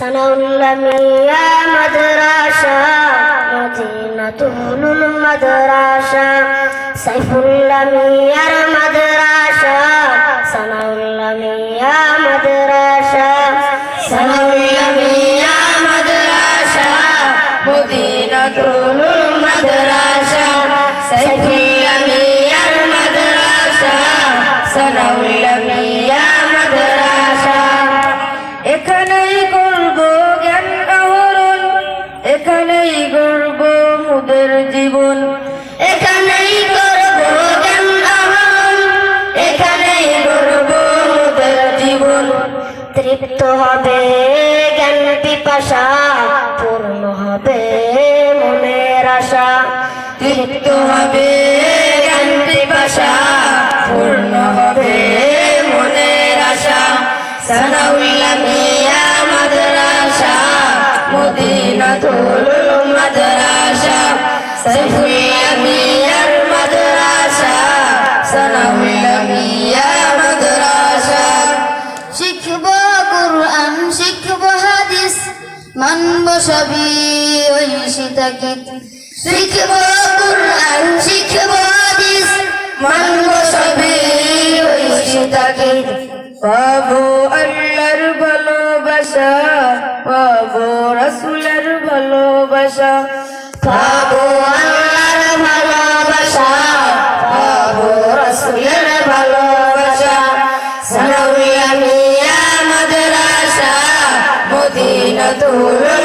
সানাউল্লামিয়া মাদ্রাসা মদিনাতুল মাদ্রাসা সাইফুল্লাহ মিয়ার মাদ্রাসা সানাউল্লাহ মিয়া মাদ্রাসা সানাউল্লাহ মিয়া মাদ্রাসা মদিনাতুল মাদ্রাসা সাইফুল্লাহ মিয়ার মাদ্রাসা সানাউল্লাহ তৃপ্ত হবে, জ্ঞান পিপাসা পূর্ণ হবে মনের আশা। তৃপ্ত হবে, জ্ঞান পিপাসা পূর্ণ হবে মনের আশা। সানাউল্লাহ মিয়া মাদ্রাসা, মদিনাতুল মাদ্রাসা। সাইফুল্লাহ মিয়ার মাদ্রাসা, সানাউল্লাহ ওই সীতাকিত শিখব কুরআন, শিখব হাদিস, মানব ওই সীতাকিত পাবো আল্লাহর ভালোবাসা, পাবো রাসুলের ভালোবাসা, পাবো আল্লাহর ভালোবাসা, পাবো রাসূলের ভালোবাসা। সানাউল্লাহ মিয়া মাদ্রাসা, মদিনাতুল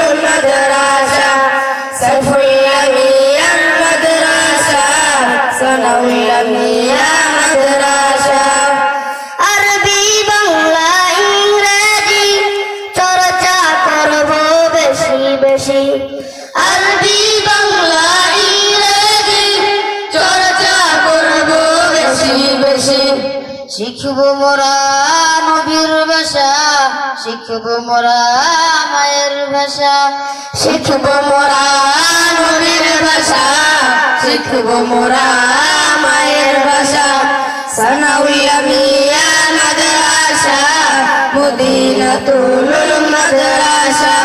শিখব মোরা নবীর ভাষা শিখব মোরা মায়ের ভাষা। শিখব মোরা নবীর ভাষা শিখব মোরা মদিনাতুল মাদ্রাসা,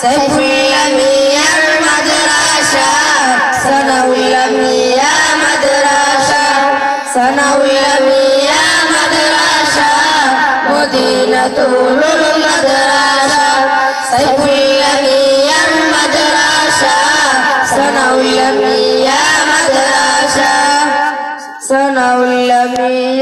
সাইফুল্লাহ মিয়ার মাদ্রাসা, সানাউল্লাহ মিয়া মাদ্রাসা, সানাউল্লাহ মিয়া মাদ্রাসা মদিনাতুল মাদ্রাসা, সাইফুল্লাহ মিয়ার মাদ্রাসা, সানাউল্লাহ মিয়া মাদ্রাসা, সানাউল্লাহ মিয়া